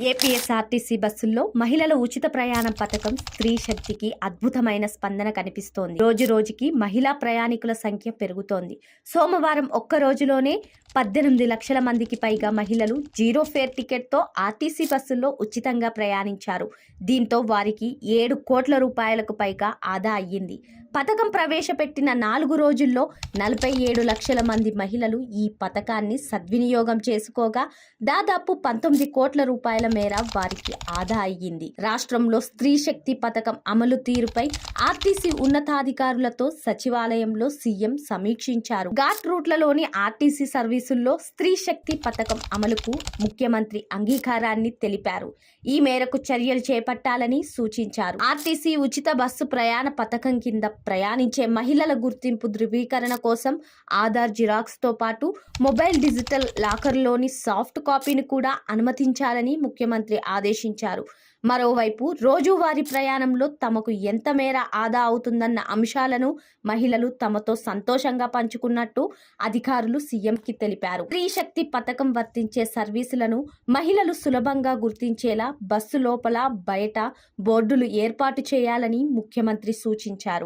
APSRTC బస్సుల్లో మహిళల ఉచిత ప్రయాణం పథకం స్త్రీ శక్తికి అద్భుతమైన స్పందన కనిపిస్తోంది. రోజు రోజుకి మహిళా ప్రయాణికుల సంఖ్య పెరుగుతోంది. సోమవారం ఒక్క రోజులోనే పద్దెనిమిది లక్షల మందికి పైగా మహిళలు జీరో ఫేర్ టికెట్తో ఆర్టీసీ బస్సుల్లో ఉచితంగా ప్రయాణించారు. దీంతో వారికి ఏడు కోట్ల రూపాయలకు పైగా ఆదా అయ్యింది. పథకం ప్రవేశపెట్టిన నాలుగు రోజుల్లో నలభై ఏడు లక్షల మంది మహిళలు ఈ పథకాన్ని సద్వినియోగం చేసుకోగా దాదాపు పంతొమ్మిది కోట్ల రూపాయల మేర వారికి ఆదా అయ్యింది. రాష్ట్రంలో స్త్రీ శక్తి పథకం అమలు తీరుపై ఆర్టీసీ ఉన్నతాధికారులతో సచివాలయంలో సీఎం సమీక్షించారు. ఘాట్ రూట్లలోని ఆర్టీసీ సర్వీసుల్లో స్త్రీ శక్తి పథకం అమలుకు ముఖ్యమంత్రి అంగీకారాన్ని తెలిపారు. ఈ మేరకు చర్యలు చేపట్టాలని సూచించారు. ఆర్టీసీ ఉచిత బస్సు ప్రయాణ పథకం కింద ప్రయాణించే మహిళల గుర్తింపు ధృవీకరణ కోసం ఆధార్ జిరాక్స్తో పాటు మొబైల్ డిజిటల్ లాకర్లోని సాఫ్ట్ కాపీని కూడా అనుమతించాలని ముఖ్యమంత్రి ఆదేశించారు. మరోవైపు రోజువారీ ప్రయాణంలో తమకు ఎంత మేర ఆదా అవుతుందన్న అంశాలను మహిళలు తమతో సంతోషంగా పంచుకున్నట్టు అధికారులు సీఎంకి తెలిపారు. స్త్రీశక్తి పథకం వర్తించే సర్వీసులను మహిళలు సులభంగా గుర్తించేలా బస్సు లోపల బయట బోర్డులు ఏర్పాటు చేయాలని ముఖ్యమంత్రి సూచించారు.